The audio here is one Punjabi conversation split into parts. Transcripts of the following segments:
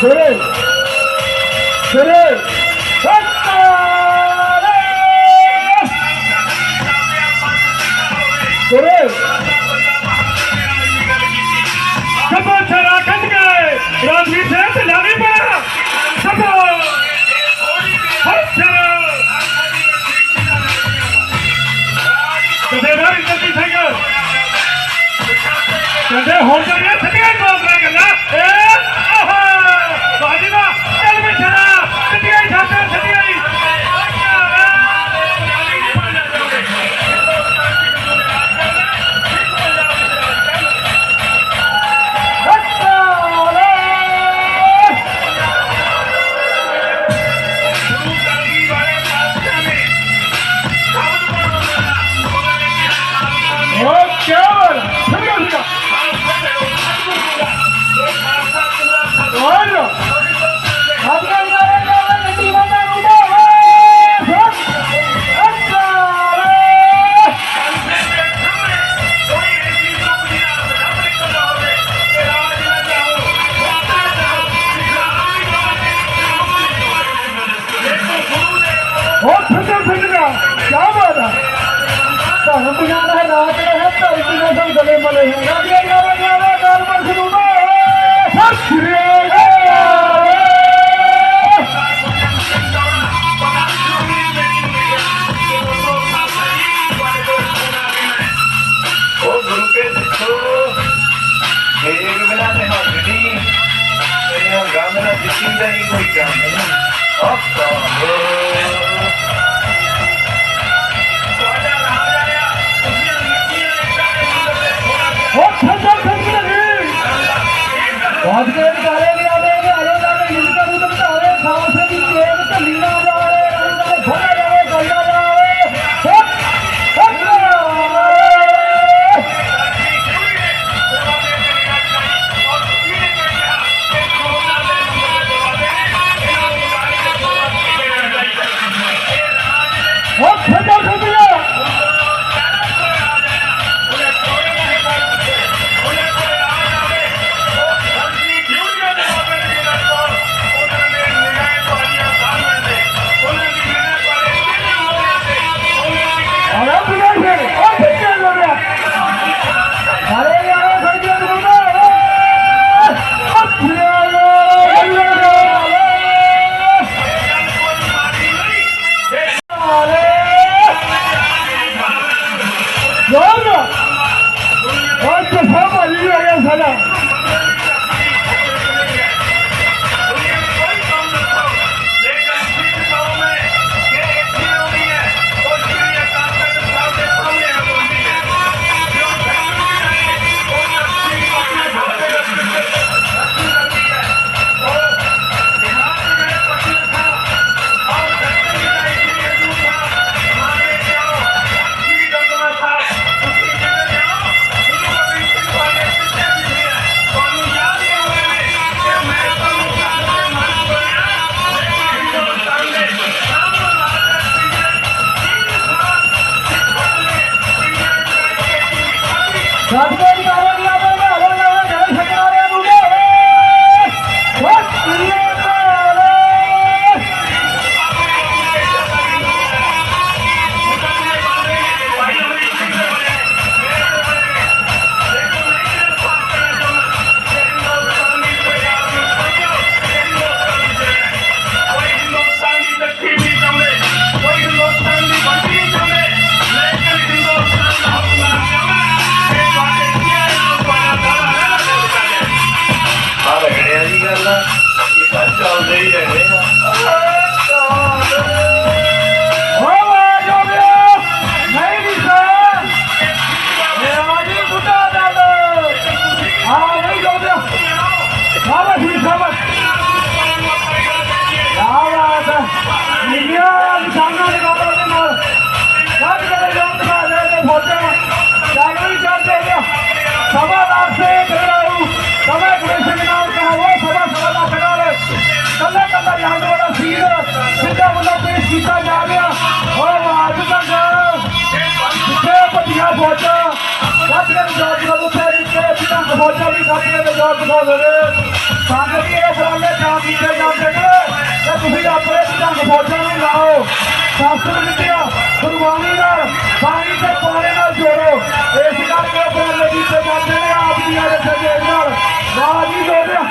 Şeref! Şeref! जाना है रात में है धरती में सब गले मले हैं राधे राधे राधे काल पर शुरू में श्री कोई काम नहीं আজকের ਘਰਾਉ ਸਵਾ ਨਾਲ ਕਹਾਵੋ ਸਵਾ ਸਵਾ ਲੱਖ ਨਾਲ ਕੱਲਾ ਕੱਲਾ ਜੰਗ ਵਾਲਾ ਸੀਰ ਸਿੱਧਾ ਮੁੰਡਾ ਪੇਸ਼ ਕੀਤਾ ਜਾ ਰਿਹਾ। ਉਹ ਮਾਰਚ ਤੱਕ ਜਿੱਥੇ ਪੱਟੀਆਂ ਫੌਜਾਂ? ਕੱਢ ਕੇ ਜੋਰ ਦਿਖਾ ਦੋ ਫੇਰ ਇੱਥੇ ਸਿੱਧਾ ਫੌਜਾਂ ਵੀ ਕੱਢ ਕੇ ਜੋਰ ਦਿਖਾ ਦੇ ਸੰਗ ਵੀ ਇਹ ਬਰਾਲੇ ਜਾ ਕੀਤੇ ਜਾਂਦੇ ਨੇ। ਤੇ ਤੁਸੀਂ ਆਪਣੇ ਸਿੱਧਾ ਫੌਜਾਂ ਨੂੰ ਲਾਓ। ਸ਼ਾਸਤਰ ਵਿਦਿਆ ਗੁਰਬਾਣੀ ਨਾਲ ਪਾਣੀ ਤੇ ਪਾਣੀ ਨਾਲ ਜੋੜੋ। ਇਸ ਕਰਕੇ ਬਰਾਲੇ ਦੀ ਤੇ ਜਾਂਦੇ ਨੇ ਆਪ ਦੀਆਂ ਦੇ ਸਜੇ ਨਾਲ ਰਾਜੀ ਲੋੜਿਆ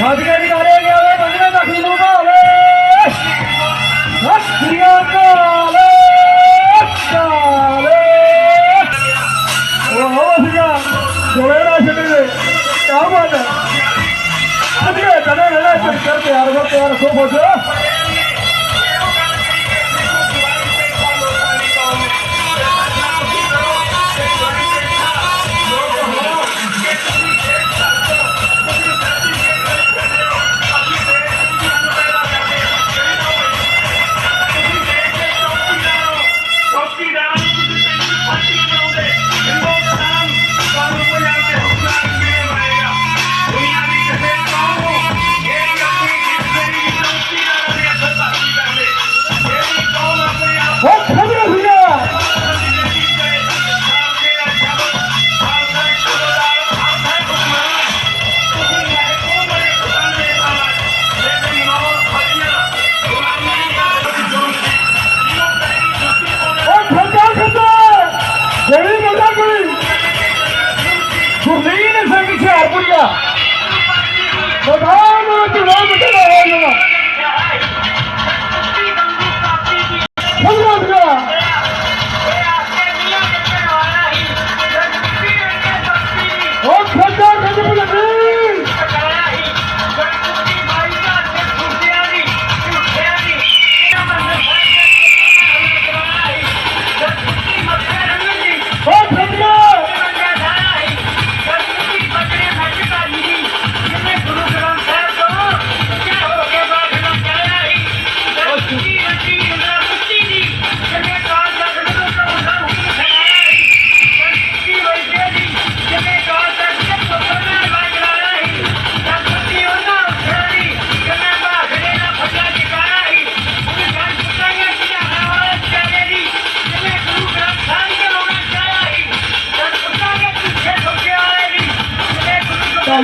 ਵੱਜ ਕੇ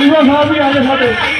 आलिमा साहब भी आ गए साथ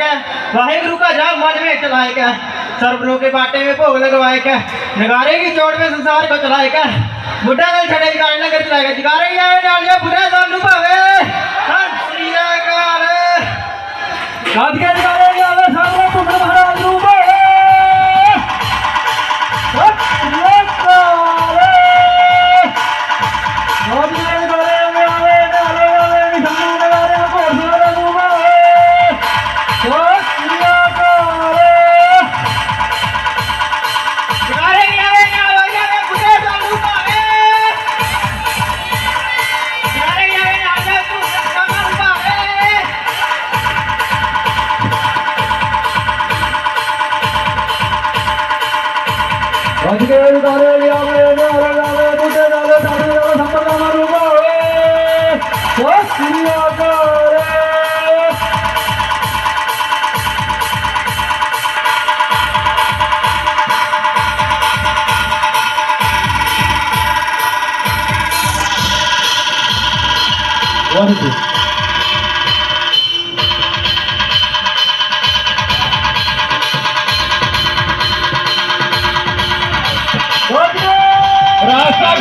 है वाहिगुरु का जाप मन में चलाए है सर्वलों के बाटे में भोग लगवाए है नगारे की चोट में संसार को चलाए है बुढ़ा दल छड़े जगारे नगर चलाएगा जगारे जाए डालिया बुढ़ा दल नु भावे सत श्री अकाल साथ के जगारे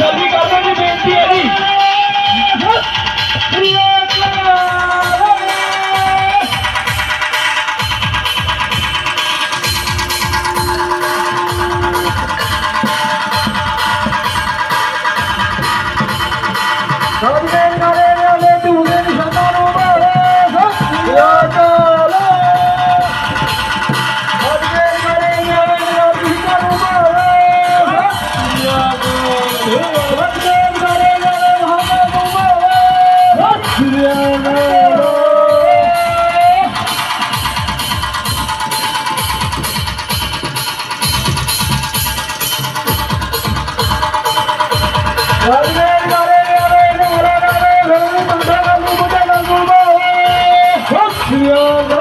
अधिकारियों की बेनती है जी Dios.